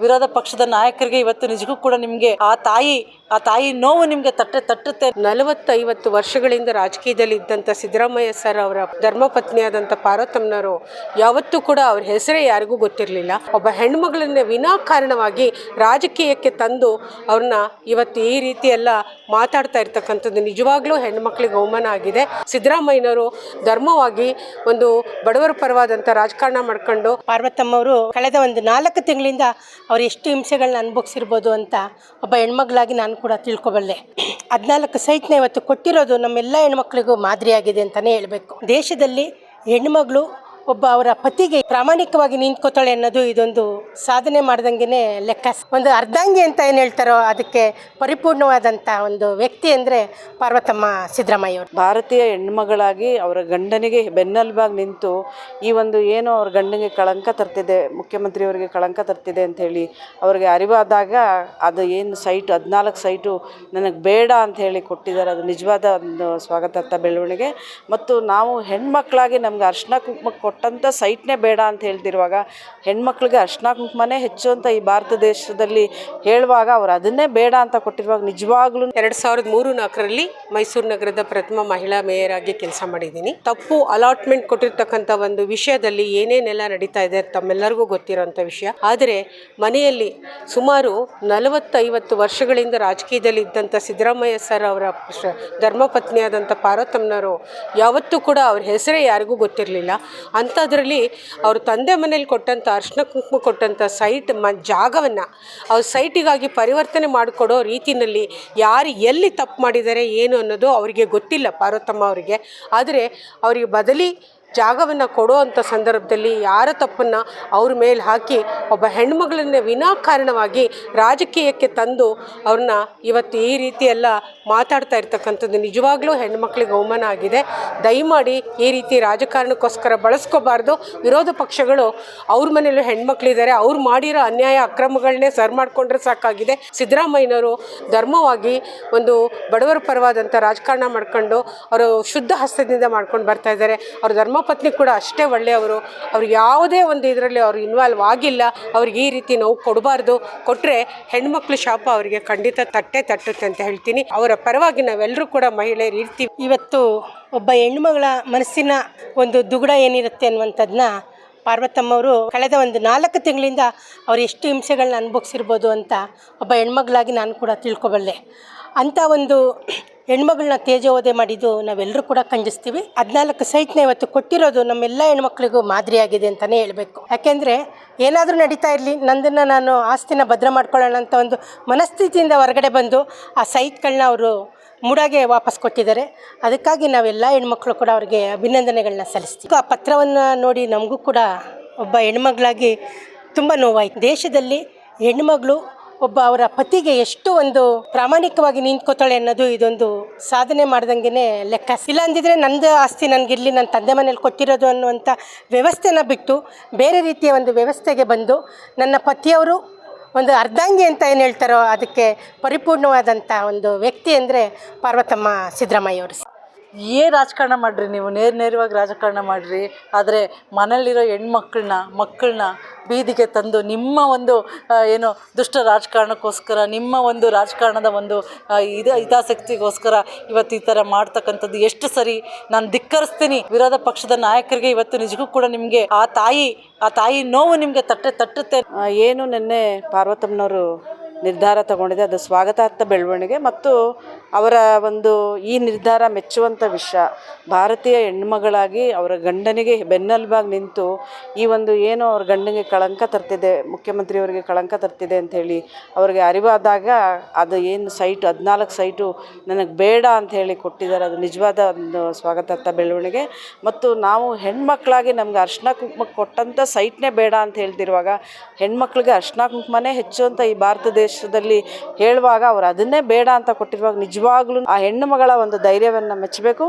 ವಿರೋಧ ಪಕ್ಷದ ನಾಯಕರಿಗೆ ಇವತ್ತು ನಿಜಕ್ಕೂ ಕೂಡ ನಿಮಗೆ ಆ ತಾಯಿ ಆ ತಾಯಿ ನೋವು ನಿಮಗೆ ತಟ್ಟೆ ತಟ್ಟುತ್ತೆ. ನಲವತ್ತೈವತ್ತು ವರ್ಷಗಳಿಂದ ರಾಜಕೀಯದಲ್ಲಿ ಇದ್ದಂಥ ಸಿದ್ದರಾಮಯ್ಯ ಸರ್ ಅವರ ಧರ್ಮಪತ್ನಿಯಾದಂಥ ಪಾರ್ವತಮ್ಮನವರು ಯಾವತ್ತೂ ಕೂಡ ಅವ್ರ ಹೆಸರೇ ಯಾರಿಗೂ ಗೊತ್ತಿರಲಿಲ್ಲ. ಒಬ್ಬ ಹೆಣ್ಮಗಳನ್ನ ವಿನಾಕಾರಣವಾಗಿ ರಾಜಕೀಯಕ್ಕೆ ತಂದು ಅವ್ರನ್ನ ಇವತ್ತು ಈ ರೀತಿ ಎಲ್ಲ ಮಾತಾಡ್ತಾ ಇರ್ತಕ್ಕಂಥದ್ದು ನಿಜವಾಗ್ಲೂ ಹೆಣ್ಮಕ್ಳಿಗೆ ಅವಮಾನ ಆಗಿದೆ. ಸಿದ್ದರಾಮಯ್ಯನವರು ಧರ್ಮವಾಗಿ ಒಂದು ಬಡವರ ಪರವಾದಂಥ ರಾಜಕಾರಣ ಮಾಡ್ಕೊಂಡು ಪಾರ್ವತಮ್ಮವರು ಕಳೆದ ಒಂದು ನಾಲ್ಕು ತಿಂಗಳಿಂದ ಅವ್ರು ಎಷ್ಟು ಹಿಂಸೆಗಳನ್ನ ಅನುಭವಿಸಿರ್ಬೋದು ಅಂತ ಒಬ್ಬ ಹೆಣ್ಮಗಳಾಗಿ ನಾನು ಕೂಡ ತಿಳ್ಕೊಬಲ್ಲೆ. ಹದಿನಾಲ್ಕು ಸೈಟ್ನ ಇವತ್ತು ಕೊಟ್ಟಿರೋದು ನಮ್ಮೆಲ್ಲ ಹೆಣ್ಮಕ್ಳಿಗೂ ಮಾದರಿಯಾಗಿದೆ ಅಂತಲೇ ಹೇಳಬೇಕು. ದೇಶದಲ್ಲಿ ಹೆಣ್ಮಗಳು ಒಬ್ಬ ಅವರ ಪತಿಗೆ ಪ್ರಾಮಾಣಿಕವಾಗಿ ನಿಂತ್ಕೋತಾಳೆ ಅನ್ನೋದು ಇದೊಂದು ಸಾಧನೆ ಮಾಡ್ದಂಗೆ ಲೆಕ್ಕ. ಒಂದು ಅರ್ಧಾಂಗಿ ಅಂತ ಏನು ಹೇಳ್ತಾರೋ ಅದಕ್ಕೆ ಪರಿಪೂರ್ಣವಾದಂಥ ಒಂದು ವ್ಯಕ್ತಿ ಅಂದರೆ ಪಾರ್ವತಮ್ಮ ಸಿದ್ದರಾಮಯ್ಯವರು ಭಾರತೀಯ ಹೆಣ್ಮಗಳಾಗಿ ಅವರ ಗಂಡನಿಗೆ ಬೆನ್ನೆಲುಬಾಗಿ ನಿಂತು ಈ ಒಂದು ಏನು ಅವ್ರ ಗಂಡನಿಗೆ ಕಳಂಕ ತರ್ತಿದೆ ಮುಖ್ಯಮಂತ್ರಿಯವರಿಗೆ ಕಳಂಕ ತರ್ತಿದೆ ಅಂತ ಹೇಳಿ ಅವರಿಗೆ ಅರಿವಾದಾಗ ಅದು ಏನು ಸೈಟ್, ಹದಿನಾಲ್ಕು ಸೈಟು ನನಗೆ ಬೇಡ ಅಂತ ಹೇಳಿ ಕೊಟ್ಟಿದ್ದಾರೆ. ಅದು ನಿಜವಾದ ಒಂದು ಸ್ವಾಗತಾರ್ಥ ಬೆಳವಣಿಗೆ. ಮತ್ತು ನಾವು ಹೆಣ್ಮಕ್ಳಾಗಿ ನಮ್ಗೆ ಅರ್ಶಿನ ಕುಂಕುಮ ಕೊಟ್ಟಂಥ ಸೈಟ್ನೇ ಬೇಡ ಅಂತ ಹೇಳ್ತಿರುವಾಗ ಹೆಣ್ಮಕ್ಳಿಗೆ ಅರ್ಶಿನ ಕುಂಕುಮನೇ ಹೆಚ್ಚು ಅಂತ ಈ ಭಾರತ ದೇಶದಲ್ಲಿ ಹೇಳುವಾಗ ಅವರು ಅದನ್ನೇ ಬೇಡ ಅಂತ ಕೊಟ್ಟಿರುವಾಗ ನಿಜವಾಗ್ಲೂ ಎರಡು ಸಾವಿರದ ಮೂರು ನಾಲ್ಕರಲ್ಲಿ ಮೈಸೂರು ನಗರದ ಪ್ರಥಮ ಮಹಿಳಾ ಮೇಯರ್ ಆಗಿ ಕೆಲಸ ಮಾಡಿದ್ದೀನಿ. ತಪ್ಪು ಅಲಾಟ್ಮೆಂಟ್ ಕೊಟ್ಟಿರ್ತಕ್ಕಂಥ ಒಂದು ವಿಷಯದಲ್ಲಿ ಏನೇನೆಲ್ಲ ನಡೀತಾ ಇದೆ ತಮ್ಮೆಲ್ಲರಿಗೂ ಗೊತ್ತಿರೋಂಥ ವಿಷಯ. ಆದರೆ ಮನೆಯಲ್ಲಿ ಸುಮಾರು ನಲವತ್ತೈವತ್ತು ವರ್ಷಗಳಿಂದ ರಾಜಕೀಯದಲ್ಲಿ ಇದ್ದಂಥ ಸಿದ್ದರಾಮಯ್ಯ ಸರ್ ಅವರ ಧರ್ಮಪತ್ನಿಯಾದಂಥ ಪಾರ್ವತಮ್ಮನವರು ಯಾವತ್ತೂ ಕೂಡ ಅವ್ರ ಹೆಸರೇ ಯಾರಿಗೂ ಗೊತ್ತಿರಲಿಲ್ಲ. ಅಂಥದ್ರಲ್ಲಿ ಅವ್ರ ತಂದೆ ಮನೇಲಿ ಕೊಟ್ಟಂಥ ಅರ್ಶಿನ ಕುಂಕುಮ ಕೊಟ್ಟಂಥ ಸೈಟ್ ಮ ಜಾಗವನ್ನು ಅವ್ರ ಸೈಟಿಗಾಗಿ ಪರಿವರ್ತನೆ ಮಾಡಿಕೊಡೋ ರೀತಿಯಲ್ಲಿ ಯಾರು ಎಲ್ಲಿ ತಪ್ಪು ಮಾಡಿದ್ದಾರೆ, ಏನು ಅನ್ನೋದು ಅವರಿಗೆ ಗೊತ್ತಿಲ್ಲ ಪಾರ್ವತಮ್ಮ ಅವರಿಗೆ. ಆದರೆ ಅವರಿಗೆ ಬದಲಿ ಜಾಗವನ್ನು ಕೊಡೋ ಅಂಥ ಸಂದರ್ಭದಲ್ಲಿ ಯಾರ ತಪ್ಪನ್ನು ಅವ್ರ ಮೇಲೆ ಹಾಕಿ ಒಬ್ಬ ಹೆಣ್ಮಗಳನ್ನೇ ವಿನಾಕಾರಣವಾಗಿ ರಾಜಕೀಯಕ್ಕೆ ತಂದು ಅವ್ರನ್ನ ಇವತ್ತು ಈ ರೀತಿಯೆಲ್ಲ ಮಾತಾಡ್ತಾ ಇರ್ತಕ್ಕಂಥದ್ದು ನಿಜವಾಗ್ಲೂ ಹೆಣ್ಮಕ್ಳಿಗೆ ಅವಮಾನ ಆಗಿದೆ. ದಯಮಾಡಿ ಈ ರೀತಿ ರಾಜಕಾರಣಕ್ಕೋಸ್ಕರ ಬಳಸ್ಕೋಬಾರ್ದು. ವಿರೋಧ ಪಕ್ಷಗಳು ಅವ್ರ ಮನೇಲೂ ಹೆಣ್ಮಕ್ಳಿದ್ದಾರೆ. ಅವ್ರು ಮಾಡಿರೋ ಅನ್ಯಾಯ ಅಕ್ರಮಗಳನ್ನೇ ಸರ್ ಮಾಡಿಕೊಂಡ್ರೆ ಸಾಕಾಗಿದೆ. ಸಿದ್ದರಾಮಯ್ಯನವರು ಧರ್ಮವಾಗಿ ಒಂದು ಬಡವರ ಪರವಾದಂಥ ರಾಜಕಾರಣ ಮಾಡ್ಕೊಂಡು ಅವರು ಶುದ್ಧ ಹಸ್ತದಿಂದ ಮಾಡ್ಕೊಂಡು ಬರ್ತಾ ಇದ್ದಾರೆ. ಅವ್ರ ಧರ್ಮಪತ್ನಿ ಕೂಡ ಅಷ್ಟೇ ಒಳ್ಳೆಯವರು. ಅವ್ರು ಯಾವುದೇ ಒಂದು ಇದರಲ್ಲಿ ಅವ್ರು ಇನ್ವಾಲ್ವ್ ಆಗಿಲ್ಲ. ಅವ್ರಿಗೆ ಈ ರೀತಿ ನೋವು ಕೊಡಬಾರ್ದು. ಕೊಟ್ಟರೆ ಹೆಣ್ಮಕ್ಳು ಶಾಪ ಅವರಿಗೆ ಖಂಡಿತ ತಟ್ಟೆ ತಟ್ಟುತ್ತೆ ಅಂತ ಹೇಳ್ತೀನಿ. ಅವರ ಪರವಾಗಿ ನಾವೆಲ್ಲರೂ ಕೂಡ ಮಹಿಳೆಯರು ಇರ್ತೀವಿ. ಇವತ್ತು ಒಬ್ಬ ಹೆಣ್ಮಗಳ ಮನಸ್ಸಿನ ಒಂದು ದುಗುಡ ಏನಿರುತ್ತೆ ಅನ್ನುವಂಥದ್ದನ್ನ ಪಾರ್ವತಮ್ಮವರು ಕಳೆದ ಒಂದು ನಾಲ್ಕು ತಿಂಗಳಿಂದ ಅವ್ರು ಎಷ್ಟು ಹಿಂಸೆಗಳನ್ನ ಅನುಭವಿಸಿರ್ಬೋದು ಅಂತ ಒಬ್ಬ ಹೆಣ್ಮಗಳಾಗಿ ನಾನು ಕೂಡ ತಿಳ್ಕೊಬಲ್ಲೆ. ಅಂಥ ಒಂದು ಹೆಣ್ಮಗಳನ್ನ ತೇಜೋವಧೆ ಮಾಡಿದ್ದು ನಾವೆಲ್ಲರೂ ಕೂಡ ಖಂಡಿಸ್ತೀವಿ. ಹದಿನಾಲ್ಕು ಸೈಟ್ನ ಇವತ್ತು ಕೊಟ್ಟಿರೋದು ನಮ್ಮೆಲ್ಲ ಹೆಣ್ಮಕ್ಳಿಗೂ ಮಾದರಿಯಾಗಿದೆ ಅಂತಲೇ ಹೇಳಬೇಕು. ಯಾಕೆಂದರೆ ಏನಾದರೂ ನಡೀತಾ ಇರಲಿ, ನಂದನ್ನು ನಾನು ಆಸ್ತಿನ ಭದ್ರ ಮಾಡ್ಕೊಳ್ಳೋಣ ಅಂತ ಒಂದು ಮನಸ್ಥಿತಿಯಿಂದ ಹೊರಗಡೆ ಬಂದು ಆ ಸೈಟ್ಗಳನ್ನ ಅವರು ಮೂಡಾಗೆ ವಾಪಸ್ ಕೊಟ್ಟಿದ್ದಾರೆ. ಅದಕ್ಕಾಗಿ ನಾವೆಲ್ಲ ಹೆಣ್ಮಕ್ಳು ಕೂಡ ಅವ್ರಿಗೆ ಅಭಿನಂದನೆಗಳನ್ನ ಸಲ್ಲಿಸ್ತೀವಿ. ಆ ಪತ್ರವನ್ನು ನೋಡಿ ನಮಗೂ ಕೂಡ ಒಬ್ಬ ಹೆಣ್ಮಗಳಾಗಿ ತುಂಬ ನೋವಾಯಿತು. ದೇಶದಲ್ಲಿ ಹೆಣ್ಮಗಳು ಒಬ್ಬ ಅವರ ಪತಿಗೆ ಎಷ್ಟು ಒಂದು ಪ್ರಾಮಾಣಿಕವಾಗಿ ನಿಂತ್ಕೋತಾಳೆ ಅನ್ನೋದು ಇದೊಂದು ಸಾಧನೆ ಮಾಡ್ದಂಗೆ ಲೆಕ್ಕ. ಇಲ್ಲ ಅಂದಿದ್ರೆ ನಂದು ಆಸ್ತಿ ನನಗಿರಲಿ ನನ್ನ ತಂದೆ ಮನೇಲಿ ಕೊಟ್ಟಿರೋದು ಅನ್ನುವಂಥ ವ್ಯವಸ್ಥೆನ ಬಿಟ್ಟು ಬೇರೆ ರೀತಿಯ ಒಂದು ವ್ಯವಸ್ಥೆಗೆ ಬಂದು ನನ್ನ ಪತಿಯವರು ಒಂದು ಅರ್ಧಾಂಗಿ ಅಂತ ಏನು ಹೇಳ್ತಾರೋ ಅದಕ್ಕೆ ಪರಿಪೂರ್ಣವಾದಂಥ ಒಂದು ವ್ಯಕ್ತಿ ಅಂದರೆ ಪಾರ್ವತಮ್ಮ ಸಿದ್ದರಾಮಯ್ಯವರು ಏನು ರಾಜಕಾರಣ ಮಾಡಿರಿ ನೀವು? ನೇರ ನೇರವಾಗಿ ರಾಜಕಾರಣ ಮಾಡಿರಿ. ಆದರೆ ಮನೇಲಿರೋ ಹೆಣ್ಮಕ್ಳನ್ನ, ಮಕ್ಕಳನ್ನ ಬೀದಿಗೆ ತಂದು ನಿಮ್ಮ ಒಂದು ಏನು ದುಷ್ಟ ರಾಜಕಾರಣಕ್ಕೋಸ್ಕರ, ನಿಮ್ಮ ಒಂದು ರಾಜಕಾರಣದ ಒಂದು ಇದು, ಹಿತಾಸಕ್ತಿಗೋಸ್ಕರ ಇವತ್ತು ಈ ಥರ ಮಾಡ್ತಕ್ಕಂಥದ್ದು ಎಷ್ಟು ಸರಿ? ನಾನು ಧಿಕ್ಕರಿಸ್ತೀನಿ. ವಿರೋಧ ಪಕ್ಷದ ನಾಯಕರಿಗೆ ಇವತ್ತು ನಿಜಕ್ಕೂ ಕೂಡ ನಿಮಗೆ ಆ ತಾಯಿ ಆ ತಾಯಿ ನೋವು ನಿಮಗೆ ತಟ್ಟೆ ತಟ್ಟುತ್ತೆ. ಏನು ನಿನ್ನೆ ಪಾರ್ವತಮ್ಮನವರು ನಿರ್ಧಾರ ತಗೊಂಡಿದೆ. ಅದು ಸ್ವಾಗತಾರ್ಥ ಬೆಳವಣಿಗೆ ಮತ್ತು ಅವರ ಒಂದು ಈ ನಿರ್ಧಾರ ಮೆಚ್ಚುವಂಥ ವಿಷಯ ಭಾರತೀಯ ಹೆಣ್ಮಗಳಾಗಿ ಅವರ ಗಂಡನಿಗೆ ಬೆನ್ನೆಲುಬಾಗಿ ನಿಂತು ಈ ಒಂದು ಏನು ಅವ್ರ ಗಂಡನಿಗೆ ಕಳಂಕ ತರ್ತಿದೆ, ಮುಖ್ಯಮಂತ್ರಿಯವರಿಗೆ ಕಳಂಕ ತರ್ತಿದೆ ಅಂತ ಹೇಳಿ ಅವ್ರಿಗೆ ಅರಿವಾದಾಗ ಅದು ಏನು ಸೈಟ್, ಹದಿನಾಲ್ಕು ಸೈಟು ನನಗೆ ಬೇಡ ಅಂತ ಹೇಳಿ ಕೊಟ್ಟಿದ್ದಾರೆ. ಅದು ನಿಜವಾದ ಒಂದು ಸ್ವಾಗತಾರ್ಥ ಬೆಳವಣಿಗೆ ಮತ್ತು ನಾವು ಹೆಣ್ಮಕ್ಳಾಗಿ ನಮ್ಗೆ ಅರ್ಶಿನ ಕುಂಕುಮ ಕೊಟ್ಟಂಥ ಸೈಟ್ನೇ ಬೇಡ ಅಂತ ಹೇಳ್ತಿರುವಾಗ ಹೆಣ್ಮಕ್ಳಿಗೆ ಅರ್ಶಿನ ಕುಂಕುಮನೇ ಹೆಚ್ಚು ಅಂತ ಈ ಭಾರತ ದೇಶದಲ್ಲಿ ಹೇಳುವಾಗ ಅವ್ರು ಅದನ್ನೇ ಬೇಡ ಅಂತ ಕೊಟ್ಟಿರುವಾಗ ನಿಜವಾಗ್ಲೂ ಆ ಹೆಣ್ಣು ಮಗಳ ಒಂದು ಧೈರ್ಯವನ್ನು ಮೆಚ್ಚಬೇಕು.